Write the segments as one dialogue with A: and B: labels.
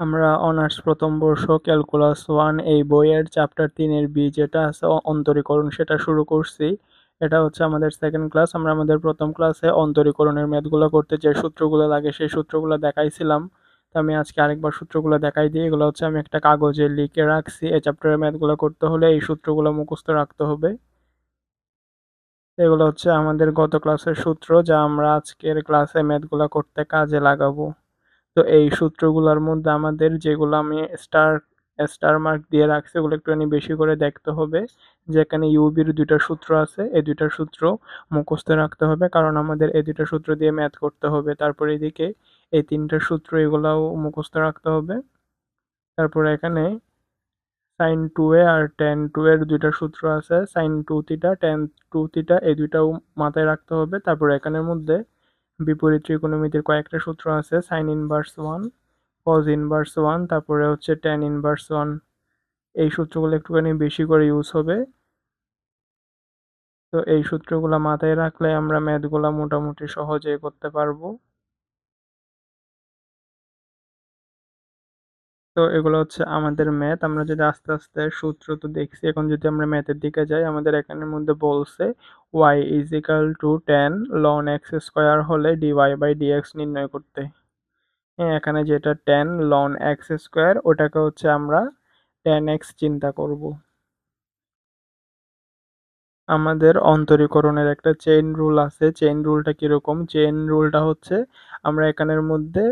A: আমরা অনার্স প্রথম বর্ষ, ক্যালকুলাস ওয়ান, এই বইয়ের চ্যাপ্টার তিনের বি যেটা আছে অন্তরীকরণ সেটা শুরু করছি। এটা হচ্ছে আমাদের সেকেন্ড ক্লাস আমরা আমাদের প্রথম ক্লাসে অন্তরীকরণের ম্যাথগুলো করতে যে সূত্রগুলো লাগে সেই সূত্রগুলো দেখাইছিলাম। তো আমি আজকে আরেকবার সূত্রগুলো দেখাই দিই। এগুলো হচ্ছে আমি একটা কাগজে লিখে রাখছি। এই চ্যাপ্টারের ম্যাথগুলো করতে হলে এই সূত্রগুলো মুখস্থ রাখতে হবে। এগুলো হচ্ছে আমাদের গত ক্লাসের সূত্র যা আমরা আজকের ক্লাসে ম্যাথগুলো করতে কাজে লাগাবো। তো এই সূত্রগুলোর মধ্যে আমাদের যেগুলো আমি স্টার স্টার মার্ক দিয়ে রাখছি, ওগুলো একটুখানি বেশি করে দেখতে হবে। যেখানে ইউবির দুইটা সূত্র আছে, এই দুইটা সূত্র মুখস্থ রাখতে হবে, কারণ আমাদের এই দুইটা সূত্র দিয়ে ম্যাথ করতে হবে। তারপরে এদিকে এই তিনটা সূত্র, এগুলাও মুখস্থ রাখতে হবে। তারপরে এখানে সাইন টু এ আর টেন টু এর দুইটা সূত্র আছে sine two theta tan two theta এই দুইটাও মাথায় রাখতে হবে। তারপরে এখানের মধ্যে বিপরীত ত্রিকোণমিতির কয়েকটা সূত্র আছে sine inverse one cos inverse one তারপরে হচ্ছে ট্যান ইনভার্স ওয়ান এই সূত্রগুলো একটুখানি বেশি করে ইউজ হবে। তো এই সূত্রগুলো মাথায় রাখলে আমরা ম্যাথগুলো মোটামুটি সহজে করতে পারব। তো এগুলো হচ্ছে আমাদের ম্যাথ। আমরা যদি আস্তে আস্তে সূত্র তো দেখছি, এখন যদি আমরা ম্যাথের দিকে যাই, আমাদের এখানের মধ্যে বলছে Y is equal to tan ln X square হলে D Y by D X নির্ণয় করতে। হ্যাঁ এখানে যেটা টেন লন এক্স স্কোয়ার ওটাকে হচ্ছে আমরা টেন এক্স চিন্তা করব। আমাদের অন্তরীকরণের একটা চেইন রুল আছে। চেইন রুলটা কীরকম? চেইন রুলটা হচ্ছে আমরা এখানের মধ্যে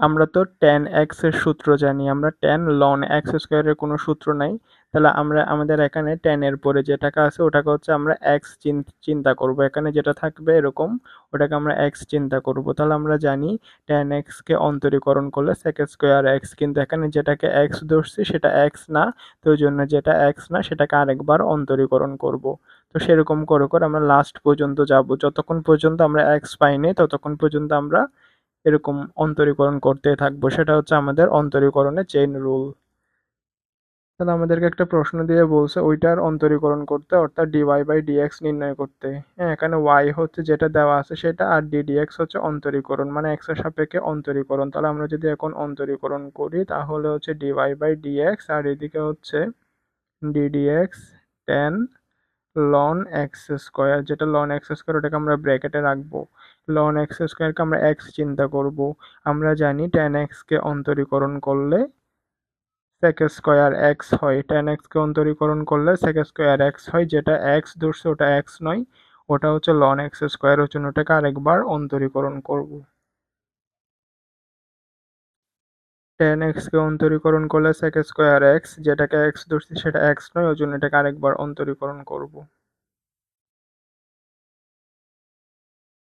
A: আমরা তো টেন এক্সের সূত্র জানি, আমরা টেন লন এক্স স্কোয়ারের কোনো সূত্র নাই। তাহলে আমরা, আমাদের এখানে টেন এর পরে যেটাকে আছে, ওটাকে হচ্ছে আমরা এক্স চিন্তা করব। এখানে যেটা থাকবে এরকম, ওটাকে আমরা এক্স চিন্তা করব। তাহলে আমরা জানি টেন এক্সকে অন্তরীকরণ করলে সেক স্কোয়ার এক্স কিন্তু এখানে যেটাকে এক্স ধরছি সেটা এক্স না, তো ওই জন্য যেটা এক্স না, সেটাকে আরেকবার অন্তরীকরণ করব। তো সেরকম করে করে আমরা লাস্ট পর্যন্ত যাব। যতক্ষণ পর্যন্ত আমরা এক্স পাইনি, ততক্ষণ পর্যন্ত আমরা এরকম অন্তরীকরণ করতে থাকব, সেটা হচ্ছে আমাদের অন্তরীকরণের চেইন রুল তাহলে আমাদেরকে একটা প্রশ্ন দিয়ে বলছে, ওইটার অন্তরীকরণ করতে অর্থাৎ ডিওয়াই বাই ডিএক্স নির্ণয় করতে। হ্যাঁ এখানে ওয়াই হচ্ছে যেটা দেওয়া আছে, সেটা আর ডিডিএক্স হচ্ছে অন্তরীকরণ মানে এক্সের সাপেক্ষে অন্তরীকরণ। তাহলে আমরা যদি এখন অন্তরীকরণ করি, তাহলে হচ্ছে ডিওয়াই বাই ডিএক্স আর এদিকে হচ্ছে d d x ten ln x square যেটা লন এক্স স্কোয়ার ওটাকে আমরা ব্র্যাকেটে রাখব। লন এক্স স্কোয়ারকে আমরা এক্স চিন্তা করব। আমরা জানি টেন এক্সকে অন্তরীকরণ করলে সেক স্কোয়ার এক্স হয়। টেন এক্সকে অন্তরীকরণ করলে সেক স্কোয়ার এক্স হয়, যেটা এক্স ধরছে ওটা এক্স নয়। ওটা হচ্ছে লন এক্স স্কোয়ার হচ্ছে ওটাকে আরেকবার অন্তরীকরণ করব। টেন এক্সকে অন্তরীকরণ করলে সেক স্কোয়ার এক্স যেটাকে এক্স ধরছি সেটা এক্স নয়, ওই জন্য এটাকে আরেকবার অন্তরীকরণ করব।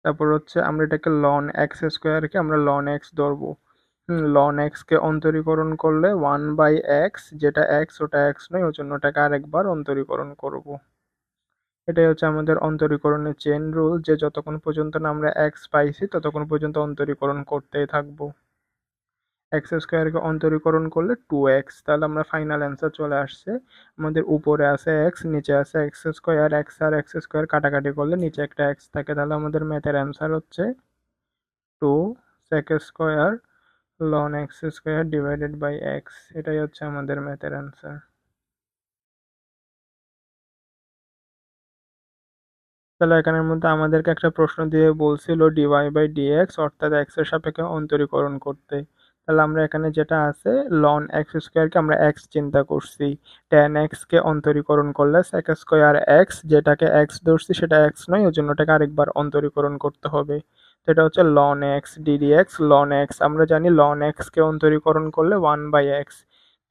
A: তারপর হচ্ছে আমরা এটাকে লন এক্স স্কোয়ারকে আমরা লন এক্স ধরবো। লন এক্সকে অন্তরীকরণ করলে ওয়ান বাই এক্স যেটা এক্স ওটা এক্স নয় ওই জন্য ওটাকে আরেকবার অন্তরীকরণ করব। এটাই হচ্ছে আমাদের অন্তরীকরণের চেন রুল যে যতক্ষণ পর্যন্ত না আমরা এক্স পাইছি, ততক্ষণ পর্যন্ত অন্তরীকরণ করতেই থাকব। এক্স স্কোয়ারকে অন্তরীকরণ করলে টু এক্স তাহলে আমরা ফাইনাল অ্যান্সার চলে আসছে। আমাদের উপরে আছে এক্স নিচে আছে এক্স স্কোয়ার এক্স আর এক্স স্কোয়ার কাটাকাটি করলে নিচে একটা এক্স থাকে, তাহলে আমাদের ম্যাথের অ্যান্সার হচ্ছে two sec square ln X square divided by X এটাই হচ্ছে আমাদের ম্যাথের অ্যান্সার তাহলে এখানের মধ্যে আমাদেরকে একটা প্রশ্ন দিয়ে বলছিল ডিওয়াই বাই অর্থাৎ এক্সের সাপেক্ষে অন্তরীকরণ করতে। তাহলে আমরা এখানে যেটা আছে লন এক্স স্কোয়ারকে আমরা এক্স চিন্তা করছি। টেন এক্সকে অন্তরীকরণ করলে সেক স্কোয়ার এক্স যেটাকে এক্স ধরছি সেটা এক্স নয় ওই জন্য ওটাকে আরেকবার অন্তরীকরণ করতে হবে। এটা হচ্ছে ln X D D X ln X আমরা জানি লন এক্সকে অন্তরীকরণ করলে ওয়ান বাই এক্স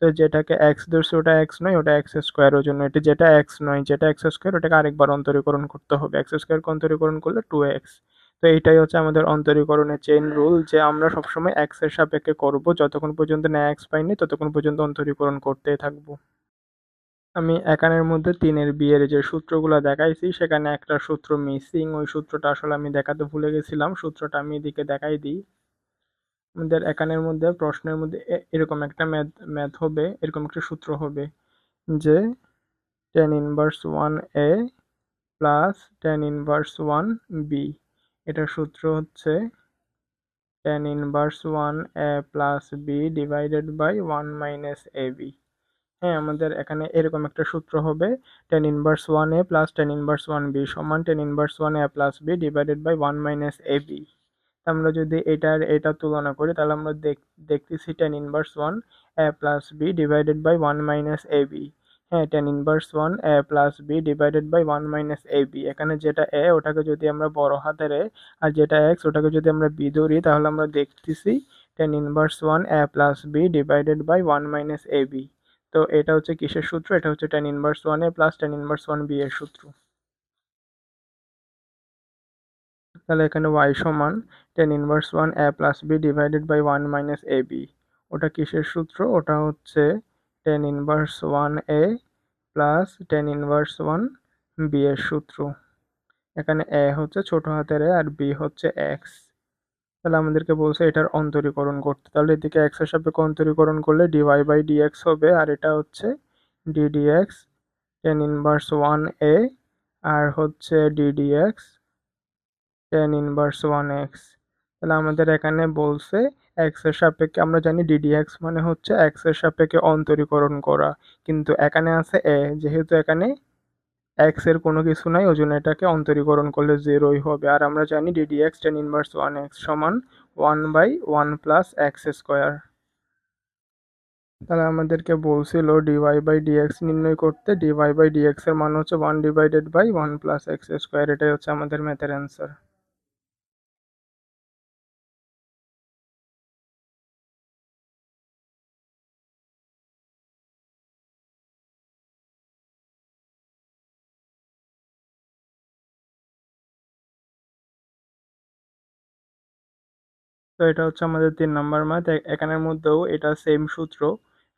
A: তো যেটাকে এক্স ধরছি ওটা এক্স নয়, ওটা এক্স স্কোয়ার ওই জন্য এটা যেটা এক্স নয়, যেটা এক্স স্কোয়ার ওটাকে আরেকবার অন্তরীকরণ করতে হবে। এক্স স্কোয়ারকে অন্তরীকরণ করলে টু এক্স তো এইটাই হচ্ছে আমাদের অন্তরীকরণের চেইন রুল যে আমরা সবসময় এক্সের সাপেক্ষে করব। যতক্ষণ পর্যন্ত না এক্স পাইনি, ততক্ষণ পর্যন্ত অন্তরীকরণ করতেই থাকব। আমি একানের মধ্যে তিনের বিয়ের যে সূত্রগুলো দেখাইছি, সেখানে একটা সূত্র মিসিং ওই সূত্রটা আসলে আমি দেখাতে ভুলে গেছিলাম। সূত্রটা আমি এদিকে দেখাই দিই। আমাদের একানের মধ্যে, প্রশ্নের মধ্যে এরকম একটা ম্যাথ ম্যাথ হবে, এরকম একটা সূত্র হবে যে tan inverse one A plus tan inverse one B এটার সূত্র হচ্ছে tan inverse one A plus B divided by one minus A B হ্যাঁ আমাদের এখানে এরকম একটা সূত্র হবে tan inverse one A plus tan inverse one B সমান tan inverse one A plus B divided by one minus A B আমরা যদি এটার, এটা তুলনা করি, তাহলে আমরা দেখতেছি tan inverse one A plus B divided by one minus A B হ্যাঁ tan inverse one A plus B divided by one minus A B এখানে যেটা এ ওটাকে যদি আমরা বড় হাতের এ আর যেটা এক্স ওটাকে যদি আমরা বি ধরি, তাহলে আমরা দেখতেছি tan inverse one A plus B divided by one minus A B তো এটা হচ্ছে কিসের সূত্র? এটা হচ্ছে tan inverse one A plus tan inverse one B এর সূত্র। তাহলে এখানে ওয়াই সমান tan inverse one A plus B divided by one minus A B ওটা কিসের সূত্র? ওটা হচ্ছে tan inverse one A plus tan inverse one B এর সূত্র। এখানে এ হচ্ছে ছোট হাতের এ আর বি হচ্ছে এক্স তাহলে আমাদেরকে বলছে এটার অন্তরীকরণ করতে। তাহলে এদিকে এক্সের সাপেক্ষে অন্তরীকরণ করলে ডিওয়াই বাই ডিএক্স হবে আর এটা হচ্ছে D D X tan inverse one A আর হচ্ছে D D X tan inverse one X তাহলে আমাদের এখানে বলছে এক্সের সাপেক্ষে, আমরা জানি ডিডিএক্স মানে হচ্ছে এক্সের সাপেক্ষে অন্তরীকরণ করা। কিন্তু এখানে আছে এ যেহেতু এখানে এক্সের কোনো কিছু নাই, ওই জন্য এটাকে অন্তরীকরণ করলে জিরোই হবে। আর আমরা জানি D D X tan inverse one X সমান one by one plus X square তাহলে আমাদেরকে বলছিল ডিওয়াই বাই ডিএক্স নির্ণয় করতে ডিওয়াই বাই ডিএক্স এর মান হচ্ছে one divided by one plus X square এটাই হচ্ছে আমাদের ম্যাথের অ্যান্সার তো এটা হচ্ছে আমাদের তিন নম্বর ম্যাথ এখানের মধ্যেও এটা সেম সূত্র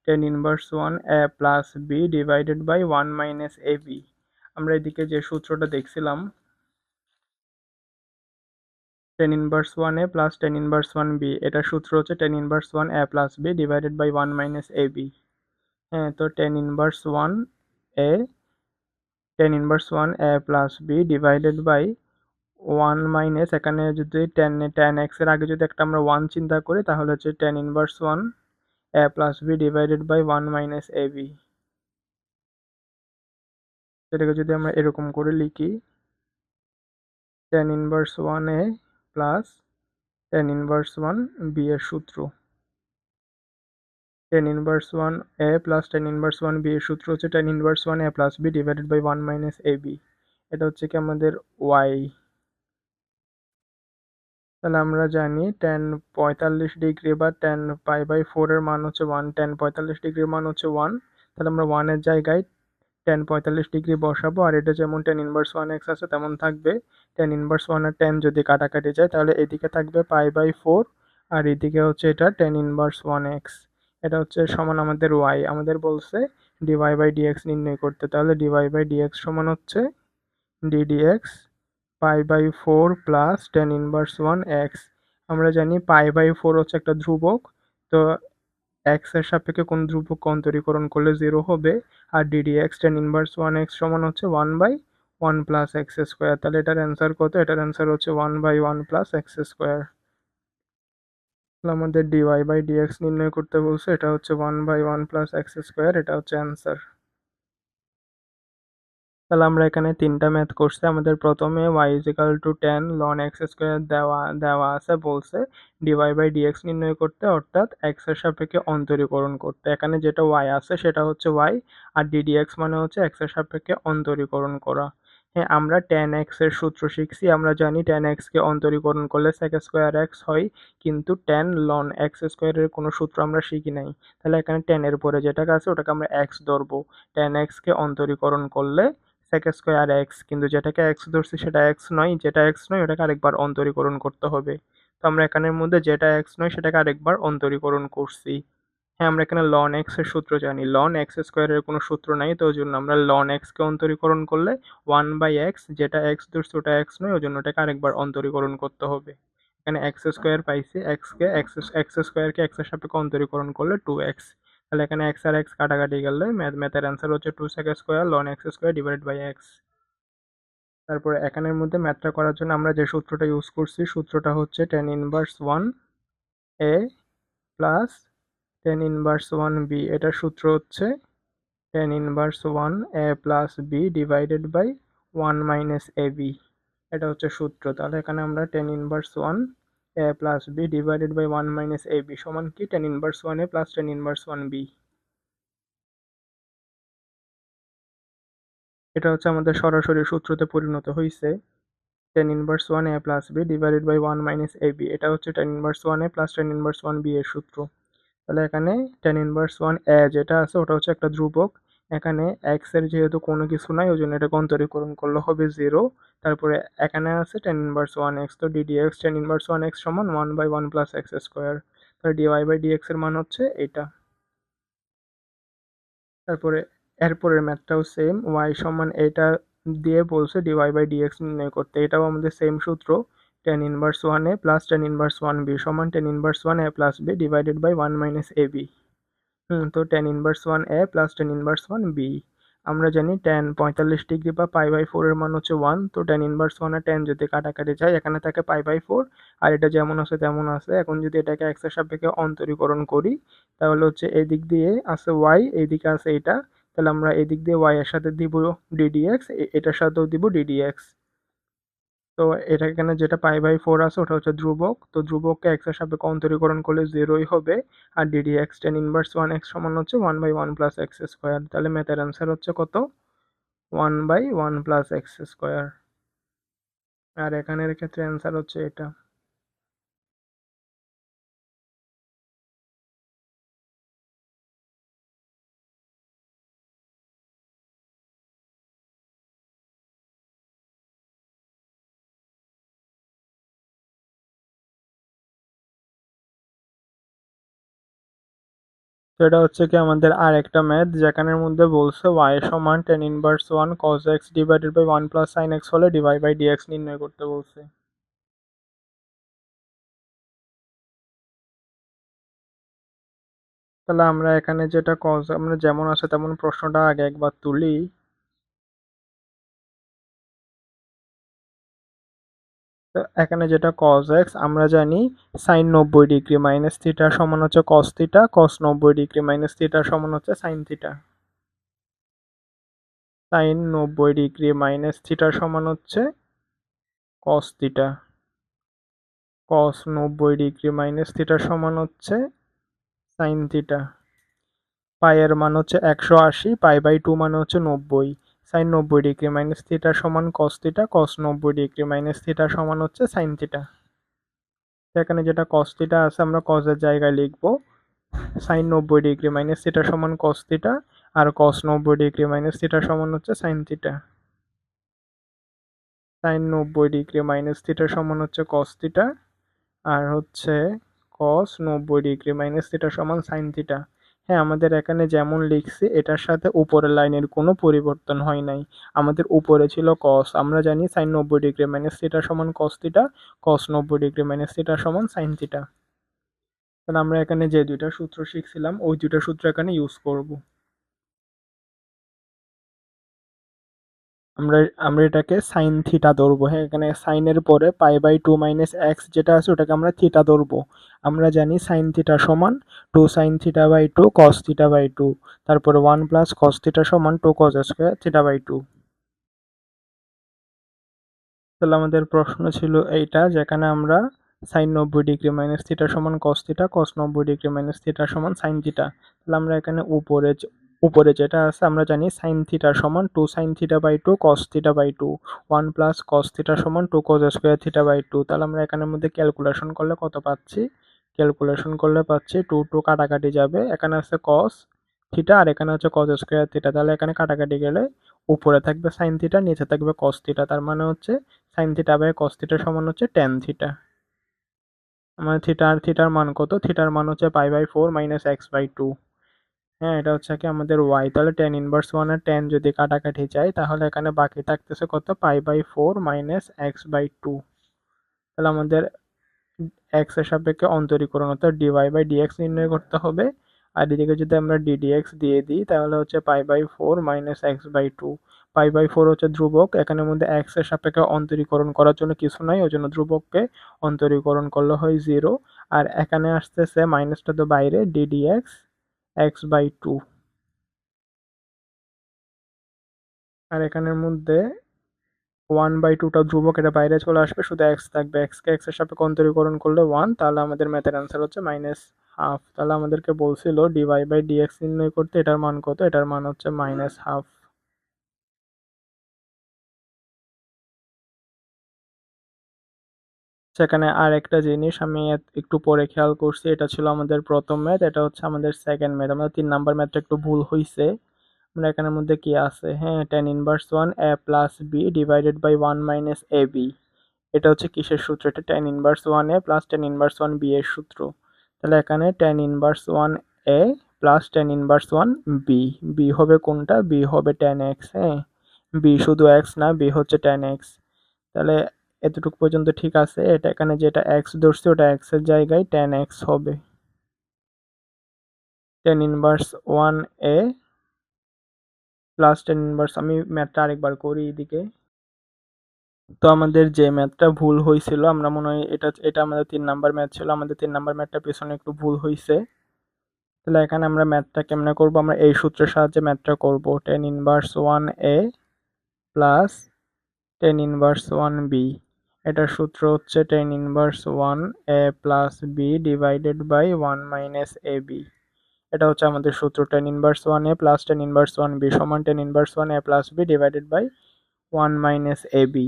A: tan inverse one A plus B divided by one minus A B আমরা এদিকে যে সূত্রটা দেখছিলাম tan inverse one A plus tan inverse one B এটা সূত্র হচ্ছে tan inverse one A plus B divided by one minus A B হ্যাঁ তো tan inverse one A tan inverse one A plus B divided by one minus এখানে যদি ten ten এক্সের আগে যদি একটা আমরা ওয়ান চিন্তা করি, তাহলে হচ্ছে tan inverse one A plus B divided by one minus A B সেটাকে যদি আমরা এরকম করে লিখি tan inverse one A plus tan inverse one B এর সূত্র। Tan inverse one A plus tan inverse one B এর সূত্র হচ্ছে tan inverse one A plus B divided by one minus A B এটা হচ্ছে কি আমাদের ওয়াই তাহলে আমরা জানি টেন পঁয়তাল্লিশ ডিগ্রি বা টেন পাই বাই ফোরের মান হচ্ছে ওয়ান টেন পঁয়তাল্লিশ ডিগ্রির মান হচ্ছে ওয়ান তাহলে আমরা ওয়ানের জায়গায় টেন পঁয়তাল্লিশ ডিগ্রি বসাবো, আর এটা যেমন টেন ইনভার্স ওয়ান এক্স আছে তেমন থাকবে। টেন ইনভার্স ওয়ান আর টেন যদি কাটাকাটি যায়, তাহলে এদিকে থাকবে পাই বাই ফোর আর এদিকে হচ্ছে এটা টেন ইনভার্স ওয়ান এক্স এটা হচ্ছে সমান আমাদের ওয়াই আমাদের বলছে ডিওয়াই বাই ডিএক্স নির্ণয় করতে। তাহলে ডিওয়াই বাই ডিএক্স সমান হচ্ছে D D X pi by four plus tan inverse one X. আমরা জানি পাই বাই ফোর হচ্ছে একটা ধ্রুবক, তো এক্সের সাপেক্ষে কোন ধ্রুবক অন্তরীকরণ করলে জিরো হবে? আর D D X tan inverse one X সমান হচ্ছে one by one plus X square. তাহলে এটার অ্যান্সার কত? এটার অ্যান্সার হচ্ছে one by one plus X square. আমাদের D Y by D X নির্ণয় করতে বলছে, এটা হচ্ছে one by one plus X square, এটা হচ্ছে অ্যান্সার। তাহলে আমরা এখানে তিনটা ম্যাথ করছি। আমাদের প্রথমে Y is equal to tan ln X square দেওয়া দেওয়া আছে, বলছে ডিওয়াই বাই ডিএক্স নির্ণয় করতে, অর্থাৎ এক্সের সাপেক্ষে অন্তরীকরণ করতে। এখানে যেটা ওয়াই আছে সেটা হচ্ছে ওয়াই আর ডিডিএক্স মানে হচ্ছে এক্সের সাপেক্ষে অন্তরীকরণ করা। হ্যাঁ আমরা টেন এক্সের সূত্র শিখছি। আমরা জানি টেন এক্সকে অন্তরীকরণ করলে সেক স্কোয়ার এক্স হয়, কিন্তু টেন লন এক্স স্কোয়ারের কোনো সূত্র আমরা শিখি নাই। তাহলে এখানে টেনের পরে যেটা আছে, ওটাকে আমরা এক্স ধরবো। টেন এক্সকে অন্তরীকরণ করলে সেক স্কোয়ার এক্স কিন্তু যেটাকে এক্স ধরছি সেটা এক্স নয়, যেটা এক্স নয় ওটাকে আরেকবার অন্তরীকরণ করতে হবে। তো আমরা এখানের মধ্যে যেটা এক্স নয় সেটাকে আরেকবার অন্তরীকরণ করছি। হ্যাঁ আমরা এখানে লন এক্সের সূত্র জানি। লন এক্স স্কোয়ারের কোনো সূত্র নাই, তো ওই জন্য আমরা লন এক্সকে অন্তরীকরণ করলে ওয়ান বাই এক্স যেটা এক্স ধরছি ওটা এক্স নয়, ওই জন্য ওটাকে আরেকবার অন্তরীকরণ করতে হবে। এখানে এক্স স্কোয়ার পাইছি এক্সকে এক্স এক্স স্কোয়ারকে এক্সের সাপেক্ষে অন্তরীকরণ করলে টু এক্স তাহলে এখানে এক্স আর এক্স কাটাকাটি গেলে। ম্যাথ ম্যাথের অ্যান্সার হচ্ছে two sec square ln X square divide by X তারপরে এখানের মধ্যে ম্যাথটা করার জন্য আমরা যে সূত্রটা ইউজ করছি, সূত্রটা হচ্ছে tan inverse one A plus tan inverse one B এটার সূত্র হচ্ছে tan inverse one A plus B divided by one minus A B এটা হচ্ছে সূত্র। তাহলে এখানে আমরা tan inverse one A plus B divided by one minus A B সমান কি? Tan inverse one A plus tan inverse one B এটা হচ্ছে আমাদের সরাসরি সূত্রতে পরিণত হয়েছে tan inverse one A plus B divided by one minus A B এটা হচ্ছে tan inverse one A plus tan inverse one B এর সূত্র। তাহলে এখানে টেন ইনভার্স ওয়ান এ যেটা আছে, ওটা হচ্ছে একটা ধ্রুবক। এখানে এক্সের যেহেতু কোনো কিছু নাই, ওই জন্য এটাকে অন্তরীকরণ করলে হবে জিরো তারপরে এখানে আছে টেন ইনভার্স ওয়ান এক্স তো D D X tan inverse one X সমান one by one plus X square তাহলে D Y by D X এর মান হচ্ছে এটা তারপরে এরপরের ম্যাথটাও সেম ওয়াই সমান এটা দিয়ে বলছে ডিওয়াই বাই ডিএক্স নির্ণয় করতে। এটাও আমাদের সেম সূত্র। Tan inverse one A plus tan inverse one B সমান tan inverse one A plus B divided by one minus A B হুম, তো tan inverse one A plus tan inverse one B আমরা জানি ten পঁয়তাল্লিশ degree বা pi by ফোরের মান হচ্ছে one তো টেন ইনভার্স ওয়ান আর টেন যদি কাটাকাটি যায়, এখানে থাকে পাই বাই ফোর আর এটা যেমন আছে তেমন আছে। এখন যদি এটাকে এক্সের সাপেক্ষে অন্তরীকরণ করি, তাহলে হচ্ছে এই দিক দিয়ে আছে ওয়াই এই দিকে আছে এটা, তাহলে আমরা এই দিক দিয়ে ওয়াই এর সাথে দিব ডিডিএক্স এটার সাথেও দিব ডিডিএক্স তো এটা এখানে যেটা পাই বাই ফোর আছে, ওটা হচ্ছে ধ্রুবক। তো ধ্রুবককে এক্সের সাপেক্ষে অন্তরীকরণ করলে জিরোই হবে আর D D X tan inverse one X সমান হচ্ছে one by one plus X square তাহলে ম্যাথের অ্যান্সার হচ্ছে কত? One by one plus X square আর এখানের ক্ষেত্রে অ্যান্সার হচ্ছে এটা। এটা হচ্ছে কি আমাদের আর একটা ম্যাথ যেখানের মধ্যে বলছে ওয়াই সমান tan inverse one cos X divided by one plus sine X হলে ডিভাইড বাই ডিএক্স নির্ণয় করতে বলছে। তাহলে আমরা এখানে যেটা কজ আমরা যেমন আছে তেমন প্রশ্নটা আগে একবার তুলি। এখানে যেটা কজ এক্স আমরা জানি সাইন নব্বই ডিগ্রি মাইনাস থিটা সমান হচ্ছে কস থিটা কস নব্বই ডিগ্রি মাইনাস থিটা সমান হচ্ছে সাইন থিটা সাইন নব্বই ডিগ্রি মাইনাস থিটা সমান হচ্ছে কস থিটা কস নব্বই ডিগ্রি মাইনাস থিটা সমান হচ্ছে সাইন থিটা পায়ের মান হচ্ছে একশো আশি, পাই বাই টু মানে হচ্ছে নব্বই। সাইন নব্বই ডিগ্রি মাইনাস থিটা সমান কস থিটা কস নব্বই ডিগ্রি মাইনাস থিটা সমান হচ্ছে সাইন থিটা এখানে যেটা কস থিটা আছে, আমরা কসের জায়গায় লিখব। সাইন নব্বই ডিগ্রি মাইনাস থিটা সমান কস থিটা আর কস নব্বই ডিগ্রি মাইনাস থিটা সমান হচ্ছে সাইন থিটা সাইন নব্বই ডিগ্রি মাইনাস থিটা সমান হচ্ছে কস থিটা আর হচ্ছে কস নব্বই ডিগ্রি মাইনাস থিটা সমান সাইন থিটা হ্যাঁ আমাদের এখানে যেমন লিখছি, এটার সাথে উপরের লাইনের কোনো পরিবর্তন হয় নাই। আমাদের উপরে ছিল কস আমরা জানি সাইন নব্বই ডিগ্রি মাইনাস থিটা সমান কস থিটা কস নব্বই ডিগ্রি মাইনাস থিটা সমান সাইন থিটা তাহলে আমরা এখানে যে দুইটা সূত্র শিখছিলাম, ওই দুইটা সূত্র এখানে ইউজ করব। আমরা আমরা এটাকে সাইন থিটা ধরবো। হ্যাঁ এখানে সাইনের পরে pi by two minus X যেটা আছে ওটাকে আমরা থিটা ধরবো। আমরা জানি সাইন থিটা সমান two sine theta by two cos theta by two তারপরে ওয়ান প্লাস কস থিটা সমান two cos square theta by two তাহলে আমাদের প্রশ্ন ছিল এইটা, যেখানে আমরা সাইন নব্বই ডিগ্রি মাইনাস থিটা সমান কস থিটা কস নব্বই ডিগ্রি মাইনাস থিটা সমান সাইন থিটা তাহলে আমরা এখানে উপরে উপরে যেটা আছে আমরা জানি সাইন থিটা সমান two sine theta by two cos theta by two one plus cos theta সমান two cos square theta by two তাহলে আমরা এখানের মধ্যে ক্যালকুলেশন করলে কত পাচ্ছি? ক্যালকুলেশন করলে পাচ্ছি টু টু কাটাকাটি যাবে। এখানে আছে কস থিটা আর এখানে হচ্ছে কস স্কোয়ার থিটা তাহলে এখানে কাটাকাটি গেলে উপরে থাকবে সাইন থিটা নিচে থাকবে কস থিটা তার মানে হচ্ছে sine theta by cos theta সমান হচ্ছে টেন থিটা আমার থিটার থিটার মান কত? থিটার মান হচ্ছে pi by four minus X by two হ্যাঁ এটা হচ্ছে কি আমাদের ওয়াই তাহলে টেন ইনভার্স ওয়ান আর টেন যদি কাটাকাটি যায়, তাহলে এখানে বাকি থাকতেছে কত? Pi by four minus X by two তাহলে আমাদের এক্সের সাপেক্ষে অন্তরীকরণ অর্থাৎ ডিওয়াই বাই ডিএক্স নির্ণয় করতে হবে। আর এদিকে যদি আমরা ডিডিএক্স দিয়ে দিই, তাহলে হচ্ছে pi by four minus X by two pi by four হচ্ছে ধ্রুবক এখানের মধ্যে এক্সের সাপেক্ষে অন্তরীকরণ করার জন্য কিছু নাই, ওই জন্য ধ্রুবককে অন্তরীকরণ করলে হয় জিরো আর এখানে আসতেছে মাইনাসটা তো বাইরে D D X by two. আর এখানের মধ্যে ওয়ান বাই টুটা ধ্রুবক, এটা বাইরে চলে আসবে, শুধু এক্স থাকবে। এক্সকে এক্সের সাথে অন্তরীকরণ করলে ওয়ান, তাহলে আমাদের ম্যাথের অ্যান্সার হচ্ছে মাইনাস হাফ তাহলে আমাদেরকে বলছিল ডিওয়াই বাই ডিএক্স নির্ণয় করতে এটার মান কত? এটার মান হচ্ছে মাইনাস হাফ সেখানে আর একটা জিনিস আমি একটু পরে খেয়াল করছি, এটা ছিল আমাদের প্রথম ম্যাথ এটা হচ্ছে আমাদের সেকেন্ড ম্যাথ আমাদের তিন নাম্বার ম্যাথটা একটু ভুল হয়েছে আমরা এখানের মধ্যে কি আছে? হ্যাঁ tan inverse one A plus B divided by one minus A B এটা হচ্ছে কিসের সূত্র? এটা tan inverse one A plus tan inverse one B এর সূত্র। তাহলে এখানে tan inverse one A plus tan inverse one B B হবে কোনটা? বি হবে টেন এক্স হ্যাঁ। বি শুধু এক্স না বি হচ্ছে টেন এক্স তাহলে এতটুকু পর্যন্ত ঠিক আছে। এটা এখানে যেটা এক্স ধরছে, ওটা এক্সের জায়গায় টেন এক্স হবে। Tan inverse one A plus tan inverse আমি ম্যাথটা আরেকবার করি এদিকে। তো আমাদের যে ম্যাথটা ভুল হয়েছিল, আমরা মনে হয় এটা এটা আমাদের তিন নাম্বার ম্যাথ ছিল, আমাদের তিন নাম্বার ম্যাথটা পেছনে একটু ভুল হয়েছে। তাহলে এখানে আমরা ম্যাথটা কেমনে করব? আমরা এই সূত্রের সাহায্যে ম্যাথটা করব। Tan inverse one A plus tan inverse one B এটার সূত্র হচ্ছে tan inverse one A plus B divided by one minus A B এটা হচ্ছে আমাদের সূত্র tan inverse one A plus tan inverse one B সমান tan inverse one A plus B divided by one minus A B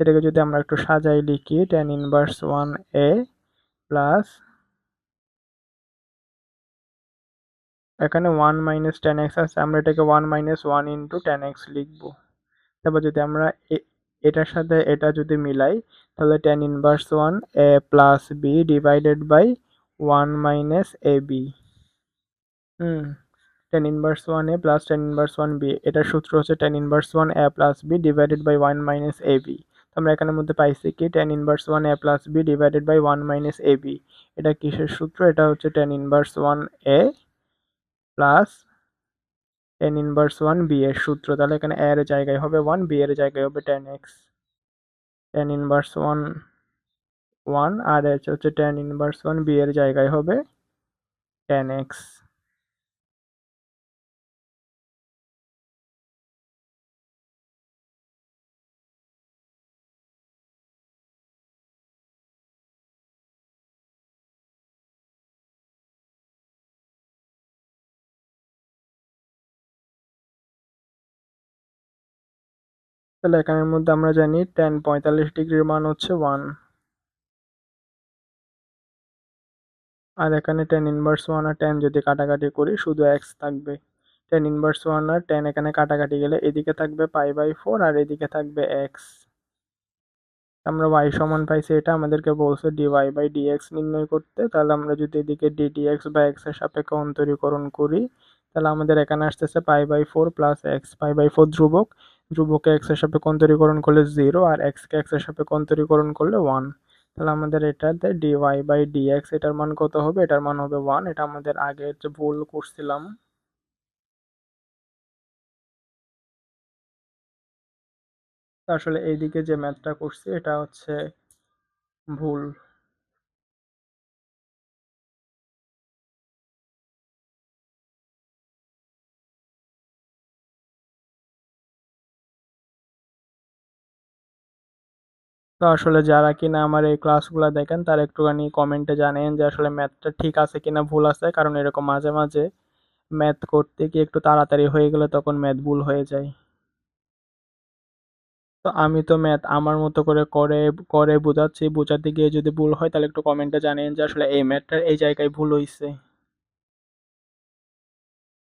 A: এটাকে যদি আমরা একটু সাজাই লিখি tan inverse one A plus এখানে ওয়ান মাইনাস টেন এক্স আছে, আমরা এটাকে one minus one into ten x লিখব। তারপর যদি আমরা এটার সাথে এটা যদি মিলাই, তাহলে ten inverse one a plus b divided by one minus a b hmm ten inverse one a plus ten inverse one b এটার সূত্র হচ্ছে ten inverse one a plus b divided by one minus a b আমরা এখানের মধ্যে পাইছি কি ten inverse one a plus b divided by one minus a b এটা কিসের সূত্র? এটা হচ্ছে ten inverse one a plus ten inverse one b এর সূত্র। তাহলে এখানে এর জায়গায় হবে ওয়ান বি এর জায়গায় হবে ten x ten inverse one one আর হচ্ছে টেন ইনভার্স ওয়ান বি এর জায়গায় হবে টেন এক্স তাহলে এখানের মধ্যে আমরা জানি টেন পঁয়তাল্লিশ ডিগ্রির মান হচ্ছে ওয়ান আর এখানে টেন ইনভার্স ওয়ান আর টেন যদি কাটাকাটি করি, শুধু এক্স থাকবে। টেন ইনভার্স ওয়ান আর টেন এখানে কাটাকাটি গেলে এদিকে থাকবে পাই বাই ফোর আর এদিকে থাকবে এক্স আমরা ওয়াই সমান পাইছি এটা, আমাদেরকে বলছে ডিওয়াই বাই ডিএক্স নির্ণয় করতে। তাহলে আমরা যদি এদিকে ডিডিএক্স বা এক্সের সাপেক্ষে অন্তরীকরণ করি, তাহলে আমাদের এখানে আসতেছে pi by four plus x pi by four ধ্রুবক। ধ্রুবকে এক্সের সাপেক্ষে অন্তরীকরণ করলে জিরো আর এক্সকে এক্সের সাপেক্ষে অন্তরীকরণ করলে ওয়ান তাহলে আমাদের এটাতে ডিওয়াই বাই ডিএক্স এটার মান কত হবে? এটার মান হবে ওয়ান এটা আমাদের আগে যে ভুল করছিলাম আসলে এইদিকে যে ম্যাথটা করছি, এটা হচ্ছে ভুল। তো আসলে যারা কিনা আমার এই ক্লাসগুলো দেখেন, তারা একটুখানি কমেন্টে জানেন যে আসলে ম্যাথটা ঠিক আছে কিনা ভুল আছে। কারণ এরকম মাঝে মাঝে ম্যাথ করতে গিয়ে একটু তাড়াতাড়ি হয়ে গেলে তখন ম্যাথ ভুল হয়ে যায়। তো আমি তো ম্যাথ আমার মতো করে করে করে বোঝাচ্ছি। বোঝাতে গিয়ে যদি ভুল হয় তাহলে একটু কমেন্টে জানেন যে আসলে এই ম্যাথটার এই জায়গায় ভুল হয়েছে